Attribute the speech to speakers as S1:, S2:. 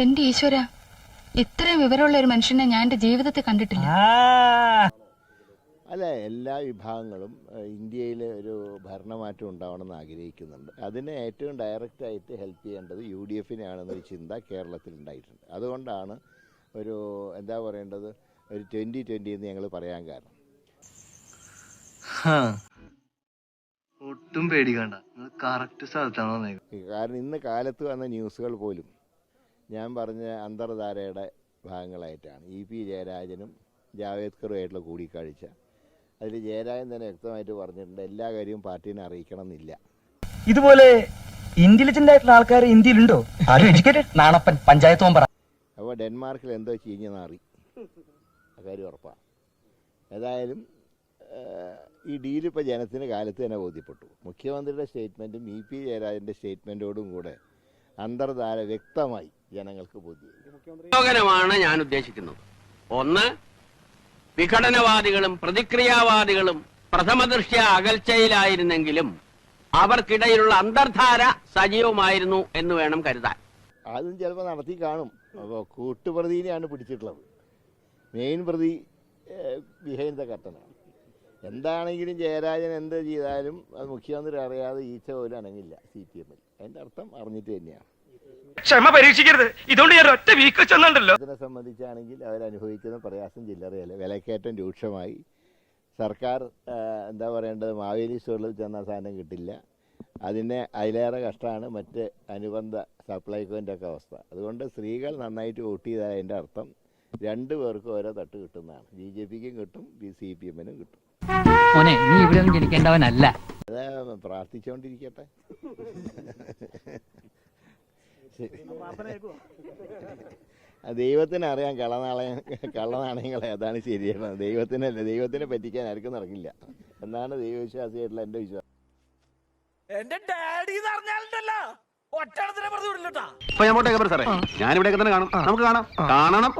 S1: എന്റെ ഈശ്വര ഇത്രയും വിവരമുള്ള ഒരു മനുഷ്യനെ ഞാൻ എന്റെ ജീവിതത്തിൽ കണ്ടിട്ടില്ല.
S2: അല്ല എല്ലാ വിഭാഗങ്ങളും ഇന്ത്യയിൽ ഒരു ഭരണമാറ്റം ഉണ്ടാവണമെന്ന് ആഗ്രഹിക്കുന്നുണ്ട്. അതിന് ഏറ്റവും ഡയറക്റ്റ് ആയിട്ട് ഹെൽപ്പ് ചെയ്യേണ്ടത് യു ഡി എഫിനെയാണെന്നൊരു ചിന്ത കേരളത്തിൽ ഉണ്ടായിട്ടുണ്ട്. അതുകൊണ്ടാണ് ഒരു എന്താ പറയേണ്ടത് ഒരു ട്വന്റി ട്വന്റി എന്ന് ഞങ്ങൾ പറയാൻ കാരണം.
S3: ഒട്ടും പേടിക്കണ്ട. നിങ്ങൾ കറക്റ്റ് സ്ഥലത്താണ്
S2: കാരണം ഇന്ന് കാലത്ത് വന്ന ന്യൂസുകൾ പോലും ഞാൻ പറഞ്ഞ അന്തർധാരയുടെ ഭാഗങ്ങളായിട്ടാണ്. ഇ പി ജയരാജനും ജാവേദ്കറുമായിട്ടുള്ള കൂടിക്കാഴ്ച. അതിൽ ജയരാജൻ തന്നെ വ്യക്തമായിട്ട് പറഞ്ഞിട്ടുണ്ട് എല്ലാ കാര്യവും പാർട്ടീനെ അറിയിക്കണം എന്നില്ല
S4: ഇതുപോലെ ഇന്റലിജന്റ് ആയിട്ടുള്ള ആൾക്കാർ ഇന്ത്യയിലുണ്ടോ? ആരും എഡ്യൂക്കേറ്റഡ് നാണപ്പൻ പഞ്ചായത്ത് മെമ്പർ
S2: അപ്പോൾ ഡെൻമാർക്കിൽ എന്തോ ചീഞ്ഞ നാറി. അക്കാര്യം ഉറപ്പാണ് ഏതായാലും ഈ ഡീൽ ഇപ്പോൾ ജനത്തിന് കാലത്ത് തന്നെ ബോധ്യപ്പെട്ടു. മുഖ്യമന്ത്രിയുടെ സ്റ്റേറ്റ്മെന്റും ഇ പി ജയരാജന്റെ സ്റ്റേറ്റ്മെന്റോടും കൂടെ അന്തർധാര വ്യക്തമായി ജനങ്ങൾക്ക്
S5: ബോധ്യമാണ് ഞാൻ ഉദ്ദേശിക്കുന്നത്. ഒന്ന് വിഘടനവാദികളും പ്രതിക്രിയാവാദികളും പ്രഥമദൃഷ്ട്യ അകൽച്ചയിലായിരുന്നെങ്കിലും അവർക്കിടയിലുള്ള അന്തർധാര സജീവമായിരുന്നു എന്ന് വേണം കരുതാൻ.
S2: അതും ചിലപ്പോൾ നടത്തി കാണും. അപ്പോൾ കൂട്ടുപ്രതിനെയാണ് പിടിച്ചിട്ടുള്ളത്. മെയിൻ പ്രതി ബിഹൈൻഡ് ദ കർട്ടനാണ്. എന്താണെങ്കിലും ജയരാജൻ എന്ത് ചെയ്താലും അത് മുഖ്യമന്ത്രി അറിയാതെ ഈച്ച പോലും അനങ്ങില്ല സി പി എമ്മിൽ. അതിന്റെ അർത്ഥം അറിഞ്ഞിട്ട് തന്നെയാണ്.
S4: ക്ഷമ പരീക്ഷിക്കരുത്. ഇതുകൊണ്ട് ഞാൻ ഒറ്റ വീക്ക് ചെന്നുണ്ടല്ലോ
S2: ഇതിനെ സംബന്ധിച്ചാണെങ്കിൽ അവരനുഭവിക്കുന്ന പ്രയാസം ചില്ലറയല്ല? വിലക്കയറ്റം രൂക്ഷമായി. സർക്കാർ എന്താ പറയേണ്ടത്? മാവേലി സ്റ്റോറിൽ ചെന്ന സാധനം കിട്ടില്ല. അതിനെ അതിലേറെ കഷ്ടമാണ് മറ്റ് അനുബന്ധ സപ്ലൈകോന്റെ ഒക്കെ അവസ്ഥ. അതുകൊണ്ട് സ്ത്രീകൾ നന്നായിട്ട് വോട്ട് ചെയ്താൽ അതിന്റെ അർത്ഥം രണ്ടു പേർക്കും ഓരോ തട്ട് കിട്ടുന്നതാണ്. ബി ജെ പിക്കും കിട്ടും ബി സി പി എമ്മിനും കിട്ടും.
S6: മോനെ നീ ഇവിടെ ഒന്നും ജനിക്കേണ്ടവനല്ല.
S2: അത് പ്രാർത്ഥിച്ചുകൊണ്ടിരിക്കട്ടെ ദൈവത്തിന് അറിയാം കള്ളനാളയ കള്ളനാണയങ്ങളെ അതാണ് ശരിയാണ്. ദൈവത്തിനല്ല ദൈവത്തിനെ പറ്റിക്കാൻ ആർക്കും നടക്കില്ല എന്നാണ് ദൈവവിശ്വാസിയായിട്ടുള്ള എന്റെ വിശ്വാസം.
S7: എന്റെ ഡാഡി എന്ന് പറഞ്ഞാലുണ്ടല്ലോ. ഒറ്റ പറഞ്ഞു വിടില്ലട്ടാ
S8: ഇപ്പൊ ഞാൻ പോട്ടെ സാറേ? ഞാൻ ഇവിടെ തന്നെ കാണും. നമുക്ക് കാണാം. കാണണം.